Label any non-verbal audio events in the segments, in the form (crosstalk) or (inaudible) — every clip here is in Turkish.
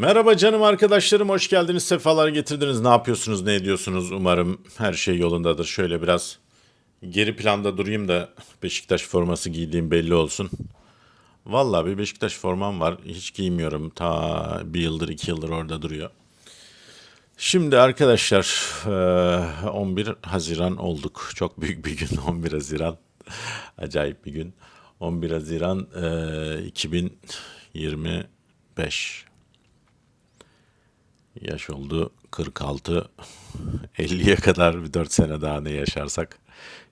Merhaba canım arkadaşlarım, hoş geldiniz, sefalar getirdiniz. Ne yapıyorsunuz, ne ediyorsunuz? Umarım her şey yolundadır. Şöyle biraz geri planda durayım da Beşiktaş forması giydiğim belli olsun. Vallahi bir Beşiktaş formam var, hiç giymiyorum. Ta bir yıldır, iki yıldır orada duruyor. Şimdi arkadaşlar, eee, 11 Haziran olduk. Çok büyük bir gün (laughs) 11 Haziran. Acayip bir gün. 11 Haziran eee, 2025. Yaş oldu 46. 50'ye (laughs) kadar bir 4 sene daha ne yaşarsak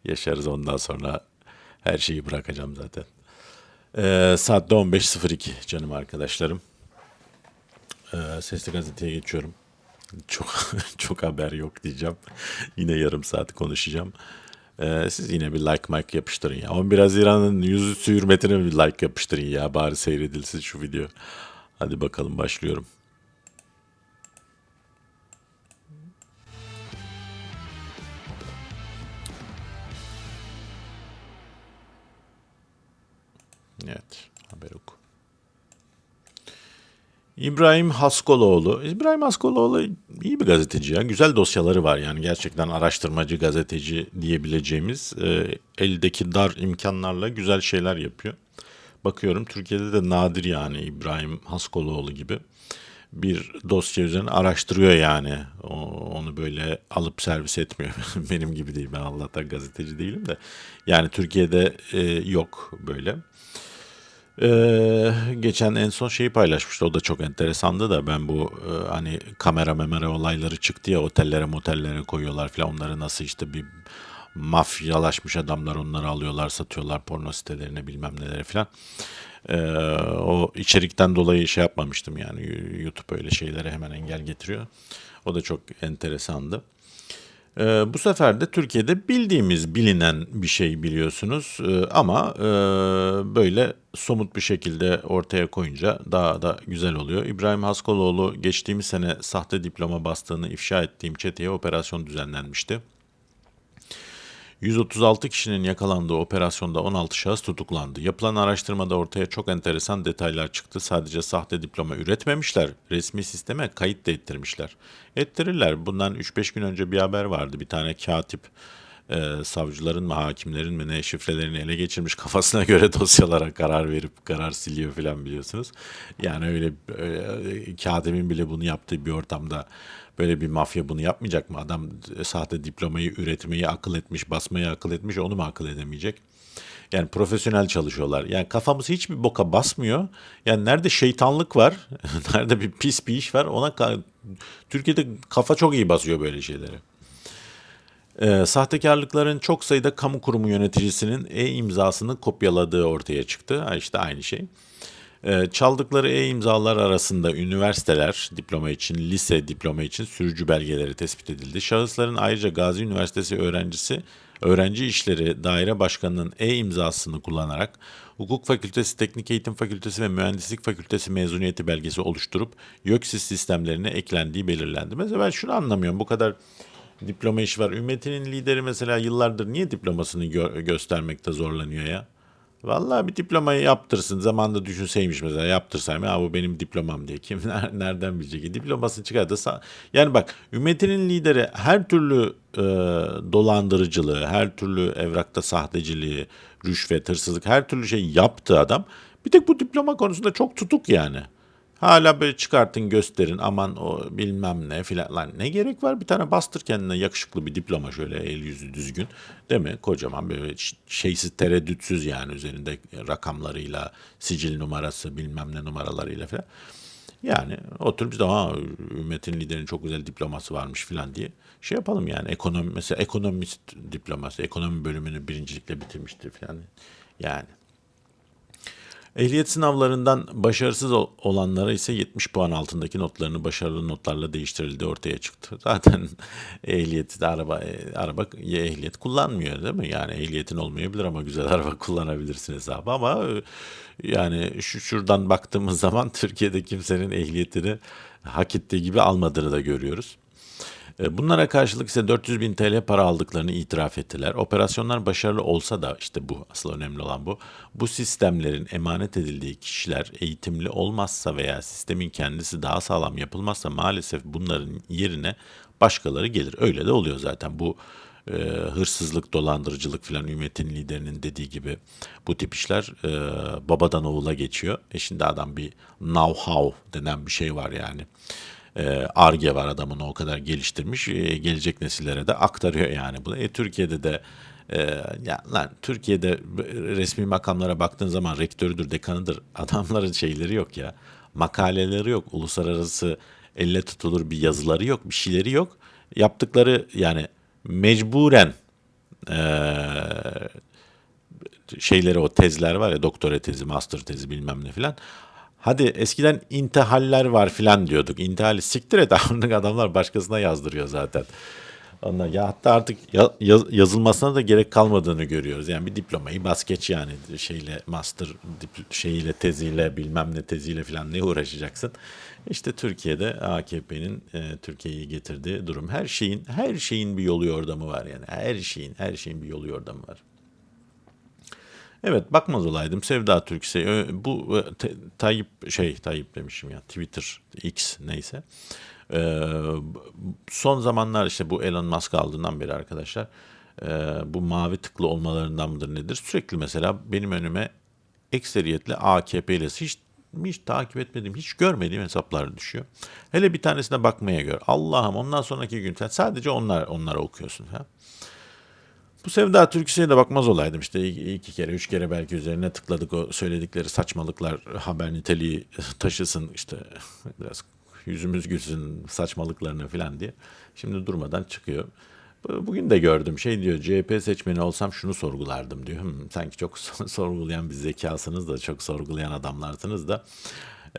yaşarız ondan sonra her şeyi bırakacağım zaten. Ee, saat de 15.02 canım arkadaşlarım. Ee, Sesli gazeteye geçiyorum. Çok (laughs) çok haber yok diyeceğim. Yine yarım saat konuşacağım. Ee, siz yine bir like mike yapıştırın ya. 11 Haziran'ın yüzüstü hürmetine bir like yapıştırın ya. Bari seyredilsin şu video. Hadi bakalım başlıyorum. İbrahim Haskoloğlu. İbrahim Haskoloğlu iyi bir gazeteci ya. Güzel dosyaları var yani gerçekten araştırmacı gazeteci diyebileceğimiz e, eldeki dar imkanlarla güzel şeyler yapıyor. Bakıyorum Türkiye'de de nadir yani İbrahim Haskoloğlu gibi bir dosya üzerine araştırıyor yani. O- onu böyle alıp servis etmiyor. (laughs) Benim gibi değil. Ben Allah'tan gazeteci değilim de. Yani Türkiye'de e, yok böyle. Ee, geçen en son şeyi paylaşmıştı. O da çok enteresandı da ben bu e, hani kamera memera olayları çıktı ya otellere motellere koyuyorlar falan. Onları nasıl işte bir mafyalaşmış adamlar onları alıyorlar satıyorlar porno sitelerine bilmem nelere falan. Ee, o içerikten dolayı şey yapmamıştım yani YouTube öyle şeylere hemen engel getiriyor. O da çok enteresandı. Ee, bu sefer de Türkiye'de bildiğimiz bilinen bir şey biliyorsunuz Ee, ama e, böyle somut bir şekilde ortaya koyunca daha da güzel oluyor. İbrahim Haskaloğlu geçtiğimiz sene sahte diploma bastığını ifşa ettiğim çeteye operasyon düzenlenmişti. 136 kişinin yakalandığı operasyonda 16 şahıs tutuklandı. Yapılan araştırmada ortaya çok enteresan detaylar çıktı. Sadece sahte diploma üretmemişler, resmi sisteme kayıt da ettirmişler. Ettirirler. Bundan 3-5 gün önce bir haber vardı. Bir tane katip e, savcıların mı hakimlerin mi ne şifrelerini ele geçirmiş kafasına göre (laughs) dosyalara karar verip karar siliyor falan biliyorsunuz. Yani öyle e, katibin bile bunu yaptığı bir ortamda böyle bir mafya bunu yapmayacak mı? Adam e, sahte diplomayı üretmeyi akıl etmiş, basmayı akıl etmiş onu mu akıl edemeyecek? Yani profesyonel çalışıyorlar. Yani kafamız hiçbir boka basmıyor. Yani nerede şeytanlık var, (laughs) nerede bir pis bir iş var ona Türkiye'de kafa çok iyi basıyor böyle şeyleri. Ee, sahtekarlıkların çok sayıda kamu kurumu yöneticisinin e-imzasını kopyaladığı ortaya çıktı. Ha işte aynı şey. Ee, çaldıkları e-imzalar arasında üniversiteler diploma için, lise diploma için sürücü belgeleri tespit edildi. Şahısların ayrıca Gazi Üniversitesi öğrencisi, öğrenci işleri daire başkanının e-imzasını kullanarak Hukuk Fakültesi, Teknik Eğitim Fakültesi ve Mühendislik Fakültesi mezuniyeti belgesi oluşturup YÖKSİS sistemlerine eklendiği belirlendi. Mesela ben şunu anlamıyorum. Bu kadar diploma işi var. Ümmetinin lideri mesela yıllardır niye diplomasını gö- göstermekte zorlanıyor ya? Vallahi bir diplomayı yaptırsın. Zamanında düşünseymiş mesela yaptırsam ya bu benim diplomam diye. Kim (laughs) ner- nereden bilecek? ki? Diplomasını çıkardı. Yani bak ümmetinin lideri her türlü e, dolandırıcılığı, her türlü evrakta sahteciliği, rüşvet, hırsızlık her türlü şey yaptı adam. Bir tek bu diploma konusunda çok tutuk yani. Hala böyle çıkartın gösterin aman o bilmem ne filan. Lan ne gerek var bir tane bastır kendine yakışıklı bir diploma şöyle el yüzü düzgün. Değil mi? Kocaman böyle ş- şeysiz tereddütsüz yani üzerinde rakamlarıyla sicil numarası bilmem ne numaralarıyla filan. Yani oturup biz de ha ümmetin liderinin çok güzel diploması varmış filan diye şey yapalım yani ekonomi mesela ekonomist diploması ekonomi bölümünü birincilikle bitirmiştir filan. Yani Ehliyet sınavlarından başarısız ol- olanlara ise 70 puan altındaki notlarını başarılı notlarla değiştirildiği ortaya çıktı. (laughs) Zaten ehliyeti de araba e, araba ya ehliyet kullanmıyor değil mi? Yani ehliyetin olmayabilir ama güzel (laughs) araba kullanabilirsin hesabı ama e, yani şu şuradan baktığımız (laughs) zaman Türkiye'de kimsenin ehliyetini hak ettiği gibi almadığını da görüyoruz. E, Bunlara karşılık ise 400 bin TL para aldıklarını itiraf ettiler. Operasyonlar başarılı olsa da işte bu asıl önemli olan bu. Bu sistemlerin emanet edildiği kişiler eğitimli olmazsa veya sistemin kendisi daha sağlam yapılmazsa maalesef bunların yerine başkaları gelir. Öyle de oluyor zaten bu e, hırsızlık, dolandırıcılık filan ümmetin liderinin dediği gibi bu tip işler e, babadan oğula geçiyor. E şimdi adam bir know-how denen bir şey var yani. E, Arge var adamın o kadar geliştirmiş. E, gelecek nesillere de aktarıyor yani bunu. E, Türkiye'de de e, ya lan Türkiye'de resmi makamlara baktığın zaman rektörüdür, dekanıdır. (laughs) Adamların şeyleri yok ya. Makaleleri yok. Uluslararası elle tutulur bir yazıları yok, bir şeyleri yok. Yaptıkları yani mecburen eee, şeyleri o tezler var ya doktora tezi, master tezi bilmem ne filan. Hadi eskiden intihaller var filan diyorduk. İntihali siktir et (laughs) adamlar başkasına yazdırıyor zaten. Onlar ya hatta artık ya- yaz- yazılmasına da gerek kalmadığını görüyoruz. Yani bir diplomayı bas geç yani şeyle master dip- şeyiyle teziyle bilmem ne teziyle filan ne uğraşacaksın. İşte Türkiye'de AKP'nin e, Türkiye'yi getirdiği durum. Her şeyin her şeyin bir yolu yordamı var yani. Her şeyin her şeyin bir yolu yordamı var. Evet bakmaz olaydım. Sevda Türkse bu te- Tayyip şey Tayyip demişim ya Twitter X neyse. Ee, son zamanlar işte bu Elon Musk aldığından beri arkadaşlar e, bu mavi tıklı olmalarından mıdır nedir? Sürekli mesela benim önüme ekseriyetle AKP'li hiç hiç takip etmediğim, hiç görmediğim hesaplar düşüyor. Hele bir tanesine bakmaya gör. Allah'ım ondan sonraki gün sen sadece onlar onlara okuyorsun falan. Bu Sevda Türküse'ye de bakmaz olaydım işte iki, kere, üç kere belki üzerine tıkladık o söyledikleri saçmalıklar haber niteliği taşısın işte biraz yüzümüz gülsün saçmalıklarını falan diye. Şimdi durmadan çıkıyor. Bu- Bugün de gördüm şey diyor CHP seçmeni olsam şunu sorgulardım diyor. Hmm, sanki çok (laughs) sorgulayan bir zekasınız da çok sorgulayan adamlarsınız da.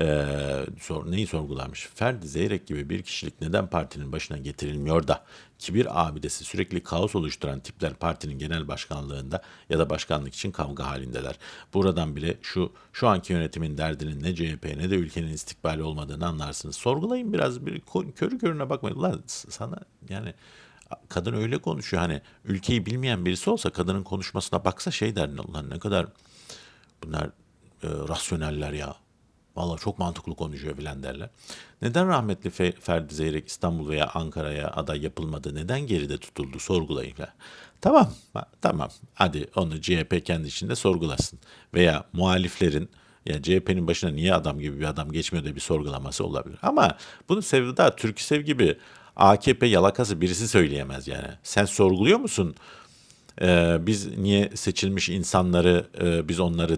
Ee, sor, neyi sorgularmış? Ferdi Zeyrek gibi bir kişilik neden partinin başına getirilmiyor da kibir abidesi sürekli kaos oluşturan tipler partinin genel başkanlığında ya da başkanlık için kavga halindeler. Buradan bile şu şu anki yönetimin derdinin ne CHP ne de ülkenin istikbali olmadığını anlarsınız. Sorgulayın biraz bir körü körüne bakmayın. Ulan s- sana yani kadın öyle konuşuyor hani ülkeyi bilmeyen birisi olsa kadının konuşmasına baksa şey der ulan ne kadar bunlar e, rasyoneller ya. Valla çok mantıklı konuşuyor filan derler. Neden rahmetli Fe- Ferdi Zeyrek İstanbul veya Ankara'ya aday yapılmadı? Neden geride tutuldu? Sorgulayın. falan. Tamam, tamam. Hadi onu CHP kendi içinde sorgulasın. Veya muhaliflerin ya CHP'nin başına niye adam gibi bir adam geçmiyor diye bir sorgulaması olabilir. Ama bunu Sevda Türksev gibi AKP yalakası birisi söyleyemez yani. Sen sorguluyor musun? Ee, biz niye seçilmiş insanları e, biz onları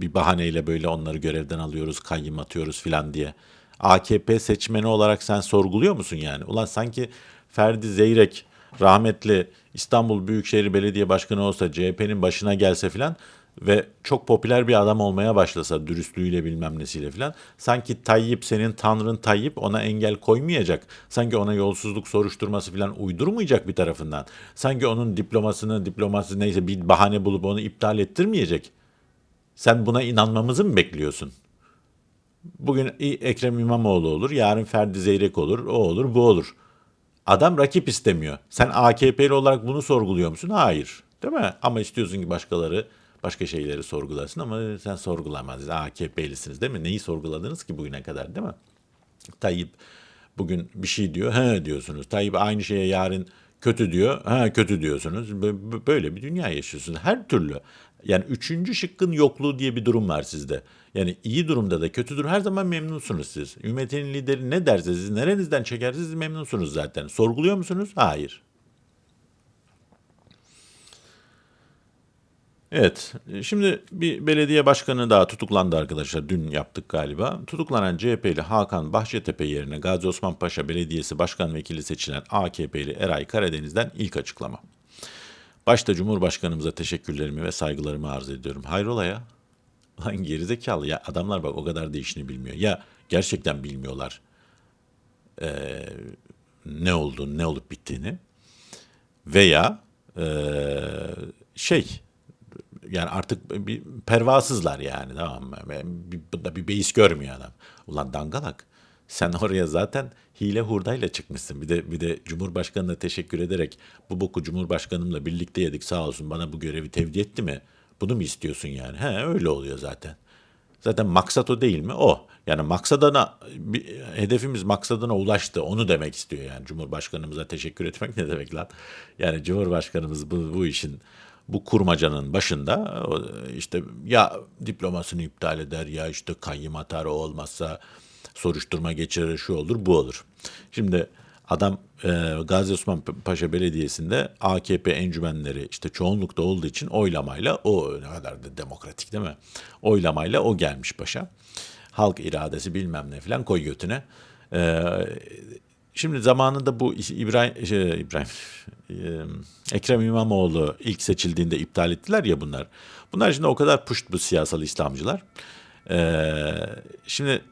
bir bahaneyle böyle onları görevden alıyoruz, kayyım atıyoruz filan diye. AKP seçmeni olarak sen sorguluyor musun yani? Ulan sanki Ferdi Zeyrek rahmetli İstanbul Büyükşehir Belediye Başkanı olsa CHP'nin başına gelse filan ve çok popüler bir adam olmaya başlasa dürüstlüğüyle bilmem nesiyle filan sanki Tayyip senin tanrın Tayyip ona engel koymayacak. Sanki ona yolsuzluk soruşturması filan uydurmayacak bir tarafından. Sanki onun diplomasını diploması neyse bir bahane bulup onu iptal ettirmeyecek. Sen buna inanmamızı mı bekliyorsun? Bugün Ekrem İmamoğlu olur, yarın Ferdi Zeyrek olur, o olur, bu olur. Adam rakip istemiyor. Sen AKP'li olarak bunu sorguluyor musun? Hayır. Değil mi? Ama istiyorsun ki başkaları başka şeyleri sorgulasın ama sen sorgulamazsın. AKP'lisiniz değil mi? Neyi sorguladınız ki bugüne kadar değil mi? Tayyip bugün bir şey diyor, he diyorsunuz. Tayyip aynı şeye yarın kötü diyor, ha kötü diyorsunuz. Bö- bö- Böyle bir dünya yaşıyorsunuz. Her türlü. Yani üçüncü şıkkın yokluğu diye bir durum var sizde. Yani iyi durumda da kötü durum her zaman memnunsunuz siz. Ümmetin lideri ne derse siz nerenizden çekerse siz memnunsunuz zaten. Sorguluyor musunuz? Hayır. Evet, şimdi bir belediye başkanı daha tutuklandı arkadaşlar. Dün yaptık galiba. Tutuklanan CHP'li Hakan Bahçetepe yerine Gazi Osman Paşa Belediyesi Başkan Vekili seçilen AKP'li Eray Karadeniz'den ilk açıklama. Başta Cumhurbaşkanımıza teşekkürlerimi ve saygılarımı arz ediyorum. Hayrola ya? Lan gerizekalı ya adamlar bak o kadar da işini bilmiyor. Ya gerçekten bilmiyorlar eee, ne olduğunu, ne olup bittiğini. Veya eee, şey yani artık bir pervasızlar yani tamam mı? Bir, bunda bir beis görmüyor adam. Ulan dangalak Sen oraya zaten hile hurdayla çıkmışsın. Bir de bir de Cumhurbaşkanı'na teşekkür ederek bu boku Cumhurbaşkanımla birlikte yedik sağ olsun bana bu görevi tevdi etti mi? Bunu mu istiyorsun yani? He öyle oluyor zaten. Zaten maksat o değil mi? O. Yani maksadına, hedefimiz maksadına ulaştı. Onu demek istiyor yani. Cumhurbaşkanımıza teşekkür etmek ne demek lan? Yani Cumhurbaşkanımız bu, bu işin, bu kurmacanın başında işte ya diplomasını iptal eder ya işte kayyım atar o olmazsa soruşturma geçirir şu olur bu olur. Şimdi adam e, Gazi Osman Paşa Belediyesi'nde AKP encümenleri işte çoğunlukta olduğu için oylamayla o ne kadar da demokratik değil mi? Oylamayla o gelmiş başa. Halk iradesi bilmem ne falan koy götüne. E, şimdi zamanında bu İbrahim, şey, İbrahim (laughs) e, Ekrem İmamoğlu ilk seçildiğinde iptal ettiler ya bunlar. Bunlar şimdi o kadar puşt bu siyasal İslamcılar. E, şimdi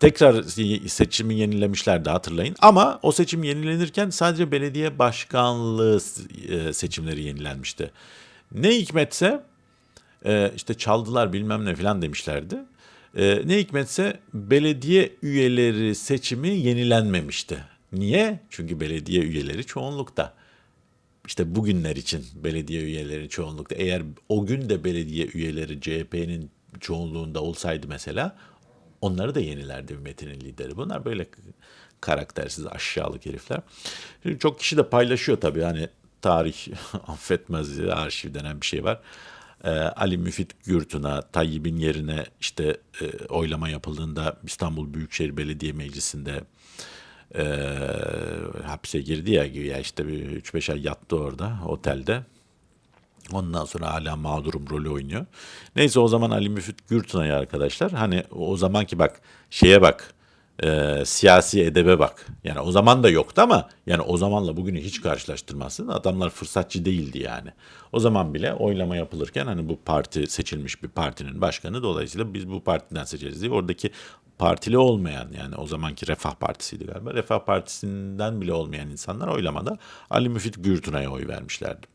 Tekrar seçimi yenilemişlerdi hatırlayın. Ama o seçim yenilenirken sadece belediye başkanlığı e, seçimleri yenilenmişti. Ne hikmetse e, işte çaldılar bilmem ne falan demişlerdi. E, Ne hikmetse belediye üyeleri seçimi yenilenmemişti. Niye? Çünkü belediye üyeleri çoğunlukta. İşte bugünler için belediye üyeleri çoğunlukta. Eğer o gün de belediye üyeleri CHP'nin çoğunluğunda olsaydı mesela onları da yenilerdi ümmetinin lideri. Bunlar böyle karaktersiz aşağılık herifler. Şimdi çok kişi de paylaşıyor tabii hani tarih (laughs) affetmez arşiv denen bir şey var. Ee, Ali Müfit Gürtun'a Tayyip'in yerine işte e, oylama yapıldığında İstanbul Büyükşehir Belediye Meclisi'nde e, hapse girdi ya, ya işte bir 3-5 ay yattı orada otelde. Ondan sonra hala mağdurum rolü oynuyor. Neyse o zaman Ali Müfit Gürtünay arkadaşlar. Hani o zamanki bak şeye bak. e, siyasi edebe bak. Yani o zaman da yoktu ama yani o zamanla bugünü hiç karşılaştırmazsın. Adamlar fırsatçı değildi yani. O zaman bile oylama yapılırken hani bu parti seçilmiş bir partinin başkanı dolayısıyla biz bu partiden seçeriz diye oradaki partili olmayan yani o zamanki Refah Partisi'ydi galiba. Refah Partisi'nden bile olmayan insanlar oylamada Ali Müfit Gürtünay'a oy vermişlerdi.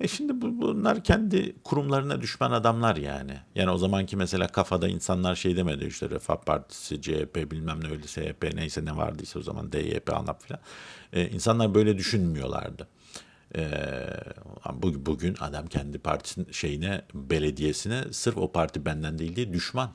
E şimdi bu, bunlar kendi kurumlarına düşman adamlar yani. Yani o zamanki mesela kafada insanlar şey demedi işte Refah Partisi, CHP bilmem ne öyle SHP neyse ne vardıysa o zaman DYP, ANAP falan. E, insanlar böyle düşünmüyorlardı. E, bu- bugün adam kendi partisinin şeyine, belediyesine sırf o parti benden değil diye düşman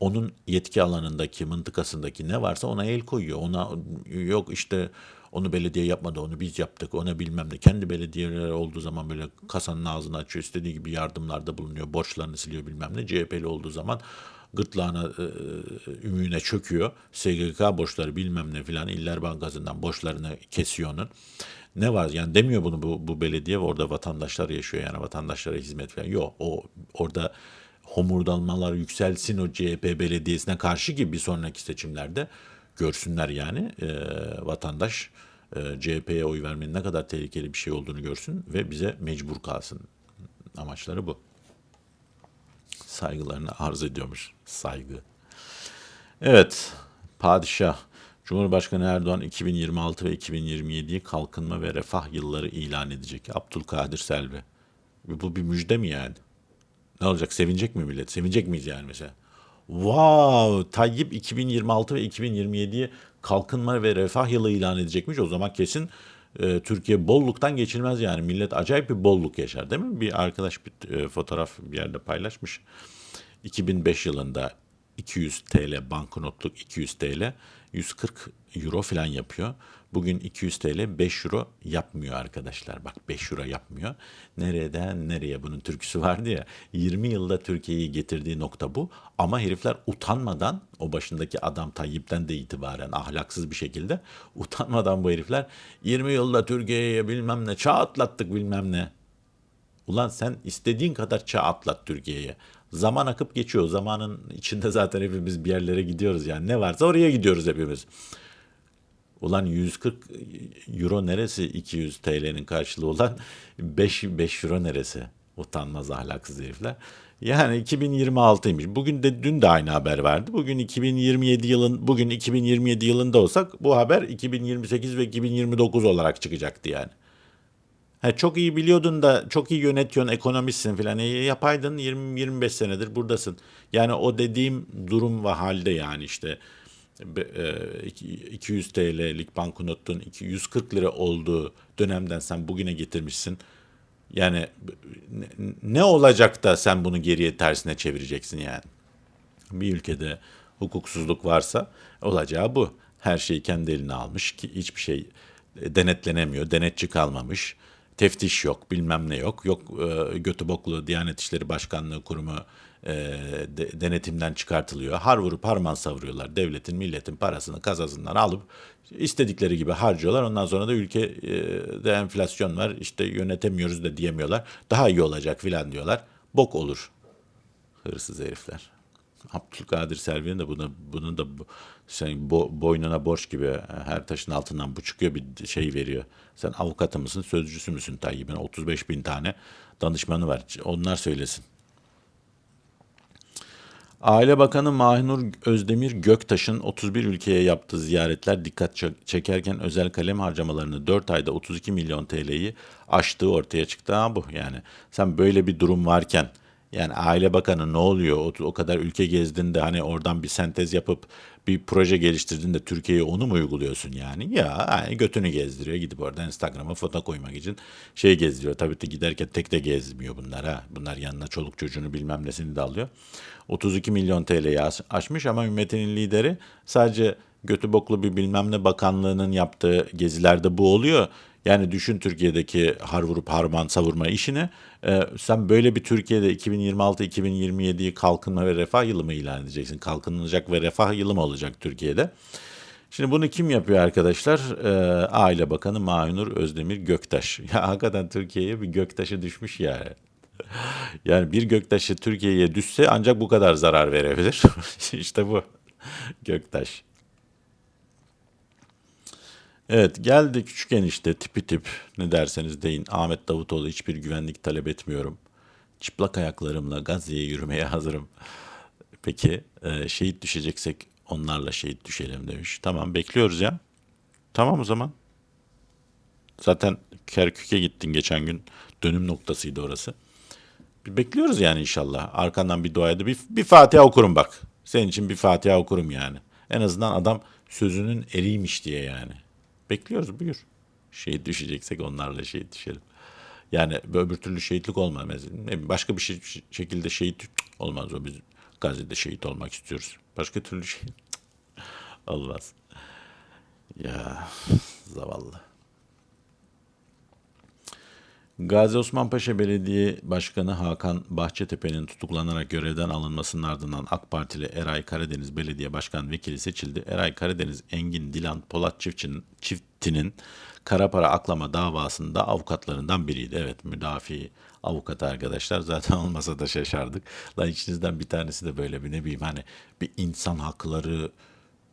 onun yetki alanındaki, mıntıkasındaki ne varsa ona el koyuyor. Ona yok işte onu belediye yapmadı, onu biz yaptık, ona bilmem ne. Kendi belediyeleri olduğu zaman böyle kasanın ağzını açıyor, istediği gibi yardımlarda bulunuyor, borçlarını siliyor bilmem ne. CHP'li olduğu zaman gırtlağına, e, ümüğüne çöküyor. SGK borçları bilmem ne filan, İller Bankası'ndan borçlarını kesiyor onun. Ne var yani demiyor bunu bu, bu belediye orada vatandaşlar yaşıyor yani vatandaşlara hizmet falan. Yok o orada homurdalmalar yükselsin o CHP belediyesine karşı gibi bir sonraki seçimlerde görsünler yani e, vatandaş e, CHP'ye oy vermenin ne kadar tehlikeli bir şey olduğunu görsün ve bize mecbur kalsın. Amaçları bu. Saygılarını arz ediyormuş. Saygı. Evet, padişah. Cumhurbaşkanı Erdoğan 2026 ve 2027'yi kalkınma ve refah yılları ilan edecek. Abdülkadir Selvi. Bu bir müjde mi yani? Ne olacak? Sevinecek mi millet? Sevinecek miyiz yani mesela? Wow! Tayyip 2026 ve 2027'yi kalkınma ve refah yılı ilan edecekmiş. O zaman kesin e, Türkiye bolluktan geçilmez yani. Millet acayip bir bolluk yaşar değil mi? Bir arkadaş bir e, fotoğraf bir yerde paylaşmış. 2005 yılında 200 TL banknotluk 200 TL 140 euro falan yapıyor. Bugün 200 TL 5 euro yapmıyor arkadaşlar. Bak 5 euro yapmıyor. Nereden nereye bunun türküsü vardı ya. 20 yılda Türkiye'yi getirdiği nokta bu. Ama herifler utanmadan o başındaki adam Tayyip'ten de itibaren ahlaksız bir şekilde (laughs) utanmadan bu herifler 20 yılda Türkiye'ye bilmem ne çağ atlattık bilmem ne. Ulan sen istediğin kadar çağ atlat Türkiye'ye. Zaman akıp geçiyor. Zamanın içinde zaten hepimiz bir yerlere gidiyoruz yani. Ne varsa oraya gidiyoruz hepimiz. Ulan 140 euro neresi 200 TL'nin karşılığı olan 5, 5 euro neresi? Utanmaz ahlaksız herifler. Yani 2026'ymış. Bugün de dün de aynı haber verdi. Bugün 2027 yılın bugün 2027 yılında olsak bu haber 2028 ve 2029 olarak çıkacaktı yani. Ha, çok iyi biliyordun da çok iyi yönetiyorsun, ekonomistsin filan. E, yapaydın 20-25 senedir buradasın. Yani o dediğim durum ve halde yani işte be- e, iki- 200 TL'lik banknotun 240 lira olduğu dönemden sen bugüne getirmişsin. Yani ne, olacak da sen bunu geriye tersine çevireceksin yani. Bir ülkede hukuksuzluk varsa olacağı bu. Her şeyi kendi eline almış ki hiçbir şey denetlenemiyor, denetçi kalmamış, teftiş yok, bilmem ne yok. Yok e, götü boklu Diyanet İşleri Başkanlığı Kurumu e, de- denetimden çıkartılıyor. Har vurup harman savuruyorlar. Devletin, milletin parasını kazasından alıp istedikleri gibi harcıyorlar. Ondan sonra da ülkede enflasyon var, işte yönetemiyoruz da diyemiyorlar. Daha iyi olacak filan diyorlar. Bok olur hırsız herifler. Abdülkadir Selvi'nin de buna, bunun da sen bo- boynuna borç gibi her taşın altından bu çıkıyor bir şey veriyor. Sen avukatı mısın, sözcüsü müsün Tayyip'in? 35 bin tane danışmanı var. Onlar söylesin. Aile Bakanı Mahinur Özdemir Göktaş'ın 31 ülkeye yaptığı ziyaretler dikkat çek- çekerken özel kalem harcamalarını 4 ayda 32 milyon TL'yi aştığı ortaya çıktı. Ha bu yani sen böyle bir durum varken yani Aile Bakanı ne oluyor o, o kadar ülke gezdin de hani oradan bir sentez yapıp bir proje geliştirdin de Türkiye'ye onu mu uyguluyorsun yani? Ya yani götünü gezdiriyor gidip orada Instagram'a foto koymak için şey gezdiriyor. Tabii ki giderken tek de gezmiyor bunlar ha. Bunlar yanına çoluk çocuğunu bilmem nesini de alıyor. 32 milyon TL'yi aş- aşmış ama ümmetinin lideri sadece götü boklu bir bilmem ne bakanlığının yaptığı gezilerde bu oluyor. Yani düşün Türkiye'deki har vurup harman savurma işini. Ee, sen böyle bir Türkiye'de 2026-2027'yi kalkınma ve refah yılı mı ilan edeceksin? Kalkınılacak ve refah yılı mı olacak Türkiye'de? Şimdi bunu kim yapıyor arkadaşlar? Ee, Aile Bakanı Mahinur Özdemir Göktaş. (laughs) Ya hakikaten Türkiye'ye bir göktaşı düşmüş ya. (laughs) Yani bir göktaşı Türkiye'ye düşse ancak bu kadar zarar verebilir. (laughs) işte bu. Göktaş. Evet geldi küçük enişte tipi tip ne derseniz deyin. Ahmet Davutoğlu hiçbir güvenlik talep etmiyorum. Çıplak ayaklarımla Gazze'ye yürümeye hazırım. Peki e, şehit düşeceksek onlarla şehit düşelim demiş. Tamam bekliyoruz ya. Tamam o zaman. Zaten Kerkük'e gittin geçen gün. Dönüm noktasıydı orası. Bir Bekliyoruz yani inşallah. Arkandan bir dua edip bir, bir Fatiha okurum bak. Senin için bir Fatiha okurum yani. En azından adam sözünün eriymiş diye yani. Bekliyoruz buyur. Şehit düşeceksek onlarla şehit düşelim. Yani öbür türlü şehitlik olmaz. Ne Başka bir şey, şekilde şehit olmaz o. Biz Gazze'de şehit olmak istiyoruz. Başka türlü şey (laughs) olmaz. Ya zavallı. Gazi Osman Paşa Belediye Başkanı Hakan Bahçetepe'nin tutuklanarak görevden alınmasının ardından AK Partili Eray Karadeniz Belediye Başkan Vekili seçildi. Eray Karadeniz Engin Dilan Polat çiftçinin, çiftinin kara para aklama davasında avukatlarından biriydi. Evet müdafi avukatı arkadaşlar (laughs) zaten olmasa da şaşardık. Lan içinizden bir tanesi de böyle bir ne bileyim hani bir insan hakları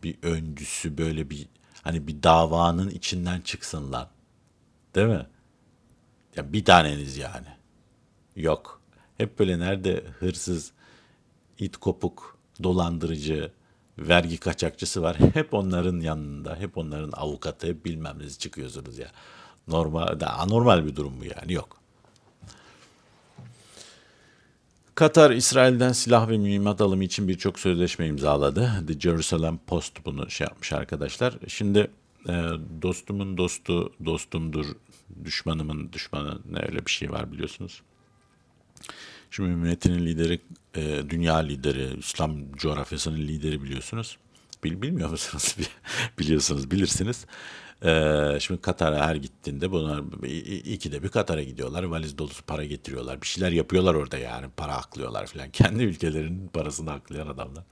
bir öncüsü böyle bir hani bir davanın içinden çıksın lan. Değil mi? Ya bir taneniz yani. Yok. Hep böyle nerede hırsız, it kopuk, dolandırıcı, vergi kaçakçısı var. (laughs) Hep onların yanında, hep onların avukatı, hep bilmem nesi çıkıyorsunuz ya. Normal, anormal bir durum bu yani. Yok. Katar, İsrail'den silah ve mühimmat alımı için birçok sözleşme imzaladı. The Jerusalem Post bunu şey yapmış arkadaşlar. Şimdi e, dostumun dostu dostumdur, düşmanımın düşmanı ne öyle bir şey var biliyorsunuz. Şimdi ümmetinin lideri, e, dünya lideri, İslam coğrafyasının lideri biliyorsunuz. Bil, bilmiyor musunuz? (laughs) biliyorsunuz, bilirsiniz. E, şimdi Katar'a her gittiğinde bunlar i- i- ikide bir Katar'a gidiyorlar. Valiz dolusu para getiriyorlar. Bir şeyler yapıyorlar orada yani. Para aklıyorlar falan. (laughs) Kendi ülkelerinin parasını aklayan adamlar.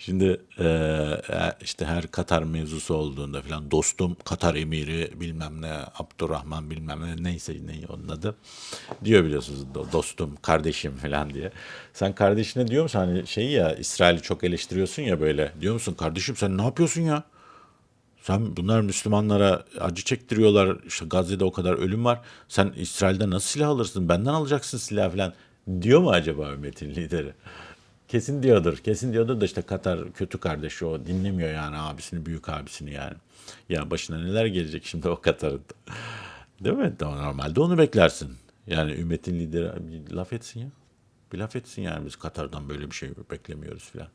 Şimdi eee, işte her Katar mevzusu olduğunda falan dostum Katar emiri bilmem ne Abdurrahman bilmem ne neyse ne onun adı diyor biliyorsunuz do- dostum kardeşim falan diye. Sen kardeşine diyor musun hani şeyi ya İsrail'i çok eleştiriyorsun ya böyle diyor musun kardeşim sen ne yapıyorsun ya? Sen bunlar Müslümanlara acı çektiriyorlar. İşte Gazze'de o kadar ölüm var. Sen İsrail'den nasıl silah alırsın? Benden alacaksın silah falan. Diyor mu acaba ümmetin lideri? Kesin diyordur. Kesin diyordur da işte Katar kötü kardeşi o. Dinlemiyor yani abisini, büyük abisini yani. Ya başına neler gelecek şimdi o Katar'ın. Değil mi? Normalde onu beklersin. Yani ümmetin lideri bir laf etsin ya. Bir laf etsin yani biz Katar'dan böyle bir şey beklemiyoruz filan.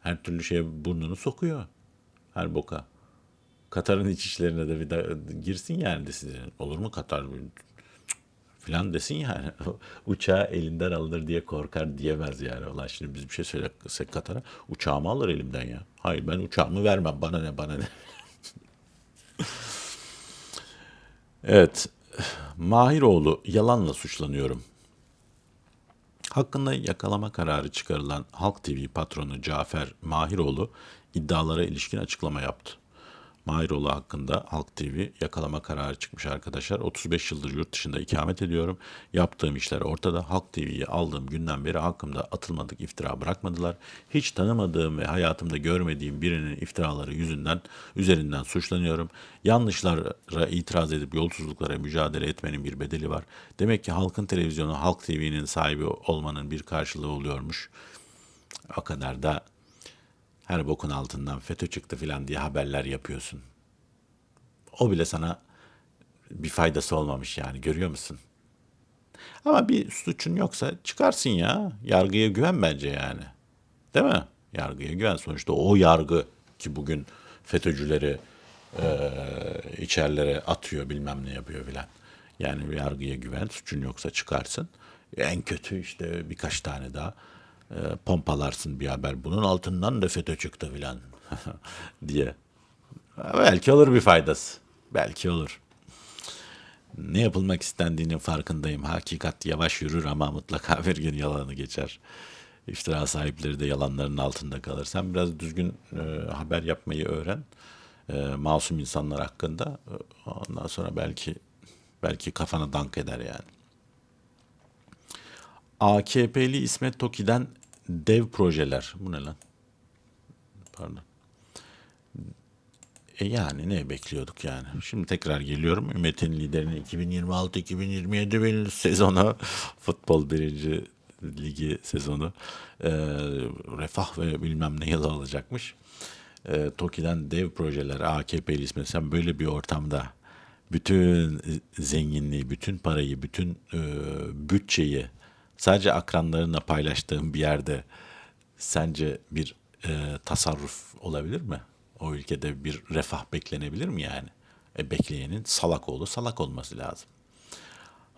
Her türlü şeye burnunu sokuyor. Her boka. Katar'ın iç işlerine de bir de girsin yani desin. Olur mu Katar filan desin yani. Uçağı elinden alınır diye korkar diyemez yani. Ulan şimdi biz bir şey söylesek Katar'a uçağımı alır elimden ya. Hayır ben uçağımı vermem bana ne bana ne. (laughs) evet. Mahiroğlu yalanla suçlanıyorum. Hakkında yakalama kararı çıkarılan Halk TV patronu Cafer Mahiroğlu iddialara ilişkin açıklama yaptı. Mahiroğlu hakkında Halk TV yakalama kararı çıkmış arkadaşlar. 35 yıldır yurt dışında ikamet ediyorum. Yaptığım işler ortada. Halk TV'yi aldığım günden beri hakkımda atılmadık iftira bırakmadılar. Hiç tanımadığım ve hayatımda görmediğim birinin iftiraları yüzünden üzerinden suçlanıyorum. Yanlışlara itiraz edip yolsuzluklara mücadele etmenin bir bedeli var. Demek ki halkın televizyonu Halk TV'nin sahibi olmanın bir karşılığı oluyormuş. O kadar da her bokun altından FETÖ çıktı filan diye haberler yapıyorsun. O bile sana bir faydası olmamış yani görüyor musun? Ama bir suçun yoksa çıkarsın ya. Yargıya güven bence yani. Değil mi? Yargıya güven. Sonuçta o yargı ki bugün FETÖ'cüleri e, içerilere atıyor bilmem ne yapıyor filan. Yani yargıya güven. Suçun yoksa çıkarsın. En kötü işte birkaç tane daha e, pompalarsın bir haber. Bunun altından da FETÖ çıktı filan (laughs) diye. Belki olur bir faydası. Belki olur. Ne yapılmak istendiğinin farkındayım. Hakikat yavaş yürür ama mutlaka (laughs) bir gün yalanı geçer. İftira sahipleri de yalanların altında kalır. Sen biraz düzgün e, haber yapmayı öğren. E, masum insanlar hakkında. Ondan sonra belki belki kafana dank eder yani. AKP'li İsmet Toki'den dev projeler. Bu ne lan? Pardon. E yani ne bekliyorduk yani? Şimdi tekrar geliyorum. Ümmet'in liderinin 2026-2027 belli sezonu (laughs) futbol birinci ligi sezonu e, refah ve bilmem ne yılı alacakmış. E, TOKİ'den dev projeler AKP'li ismi sen böyle bir ortamda bütün zenginliği, bütün parayı, bütün e, bütçeyi sadece akranlarına paylaştığın bir yerde sence bir e, tasarruf olabilir mi? O ülkede bir refah beklenebilir mi yani? E, bekleyenin salak oğlu salak olması lazım.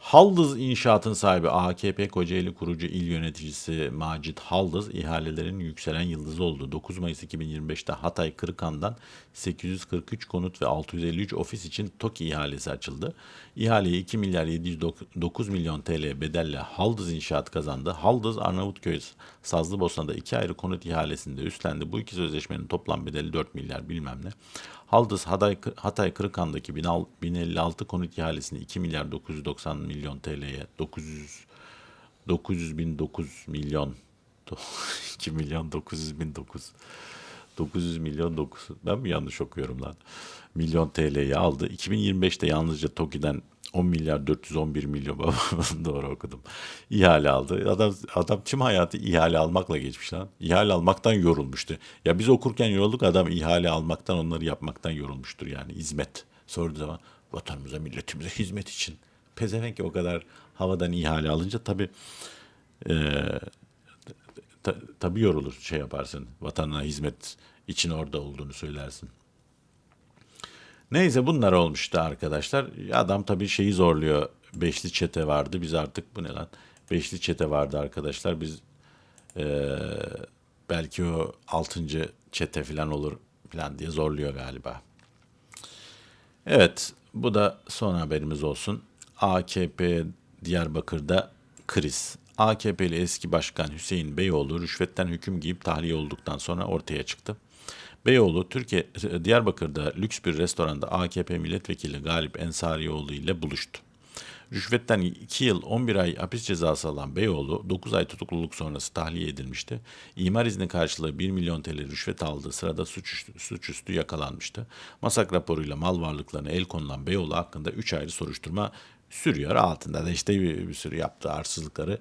Haldız İnşaat'ın sahibi AKP Kocaeli kurucu il yöneticisi Macit Haldız ihalelerin yükselen yıldızı oldu. 9 Mayıs 2025'te Hatay Kırıkan'dan 843 konut ve 653 ofis için TOKİ ihalesi açıldı. İhaleyi 2 milyar 709 milyon TL bedelle Haldız İnşaat kazandı. Haldız Arnavutköy Sazlıbosna'da iki ayrı konut ihalesinde üstlendi. Bu iki sözleşmenin toplam bedeli 4 milyar bilmem ne. Haldız Hatay, Hatay Kırıkan'daki 1056 konut ihalesini 2 milyar 990 milyon TL'ye 900 900 bin 9 milyon 2 (laughs) milyon 900 bin 9 900 milyon 9 ben mi yanlış okuyorum lan? Milyon TL'yi aldı. 2025'te yalnızca TOKİ'den 10 milyar 411 milyon (laughs) doğru okudum. İhale aldı. Adam adam tüm hayatı ihale almakla geçmiş lan. İhale almaktan yorulmuştu. Ya biz okurken yorulduk adam ihale almaktan onları yapmaktan yorulmuştur yani hizmet. Sorduğu zaman vatanımıza milletimize hizmet için. Pezevenk o kadar havadan ihale alınca tabi e, ta, tabi yorulur şey yaparsın. Vatanına hizmet için orada olduğunu söylersin. Neyse bunlar olmuştu arkadaşlar. Adam tabii şeyi zorluyor. Beşli çete vardı. Biz artık bu ne lan? Beşli çete vardı arkadaşlar. Biz ee, belki o altıncı çete falan olur falan diye zorluyor galiba. Evet bu da son haberimiz olsun. AKP Diyarbakır'da kriz. AKP'li eski başkan Hüseyin Beyoğlu rüşvetten hüküm giyip tahliye olduktan sonra ortaya çıktı. Beyoğlu, Türkiye Diyarbakır'da lüks bir restoranda AKP milletvekili Galip Ensarioğlu ile buluştu. Rüşvetten 2 yıl 11 ay hapis cezası alan Beyoğlu 9 ay tutukluluk sonrası tahliye edilmişti. İmar izni karşılığı 1 milyon TL rüşvet aldığı sırada suçüstü, suçüstü yakalanmıştı. Masak raporuyla mal varlıklarına el konulan Beyoğlu hakkında 3 ayrı soruşturma sürüyor. Altında da işte bir, bir sürü yaptığı arsızlıkları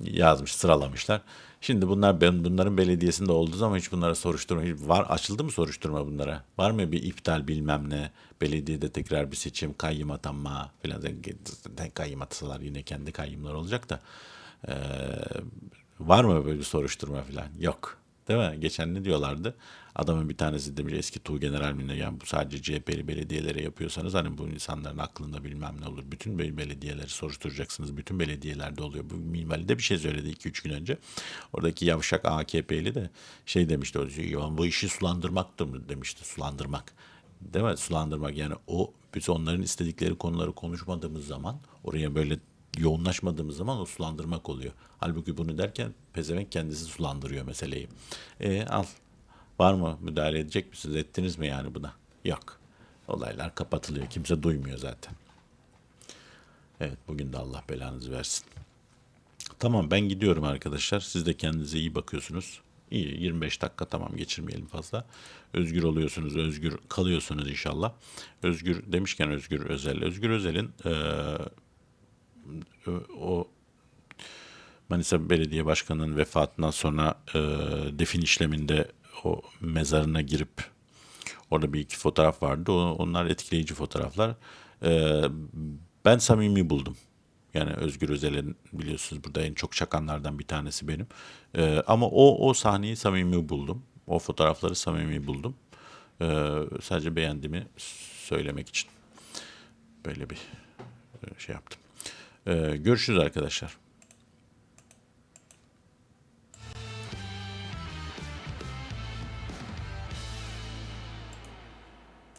yazmış, sıralamışlar. Şimdi bunlar ben bunların belediyesinde olduğu zaman hiç bunlara soruşturma var açıldı mı soruşturma bunlara? Var mı bir iptal bilmem ne? Belediyede tekrar bir seçim, kayyım atanma falan. Kayyım atsalar yine kendi kayyımlar olacak da. Ee, var mı böyle bir soruşturma falan? Yok. Değil mi? Geçen ne diyorlardı? Adamın bir tanesi demiş eski Tuğ General ne? Yani bu sadece CHP'li belediyelere yapıyorsanız hani bu insanların aklında bilmem ne olur. Bütün bel- belediyeleri soruşturacaksınız. Bütün belediyelerde oluyor. Bu minvalde de bir şey söyledi 2-3 gün önce. Oradaki yavşak AKP'li de şey demişti. O, "Ya bu işi sulandırmaktır mı demişti. Sulandırmak. Değil mi? Sulandırmak yani o biz onların istedikleri konuları konuşmadığımız zaman oraya böyle yoğunlaşmadığımız zaman o sulandırmak oluyor. Halbuki bunu derken pezevenk kendisi sulandırıyor meseleyi. E al. Var mı? Müdahale edecek misiniz? Ettiniz mi yani buna? Yok. Olaylar kapatılıyor. Kimse duymuyor zaten. Evet bugün de Allah belanızı versin. Tamam ben gidiyorum arkadaşlar. Siz de kendinize iyi bakıyorsunuz. İyi 25 dakika tamam geçirmeyelim fazla. Özgür oluyorsunuz, özgür kalıyorsunuz inşallah. Özgür demişken Özgür Özel. Özgür Özel'in eee, o Manisa Belediye Başkanı'nın vefatından sonra eee, defin işleminde o mezarına girip orada bir iki fotoğraf vardı. O- onlar etkileyici fotoğraflar. Eee, ben samimi buldum. Yani Özgür Özel'in biliyorsunuz burada en çok çakanlardan bir tanesi benim. Eee, ama o o sahneyi samimi buldum. O fotoğrafları samimi buldum. Eee, sadece beğendiğimi söylemek için böyle bir e, şey yaptım. Eee, görüşürüz arkadaşlar.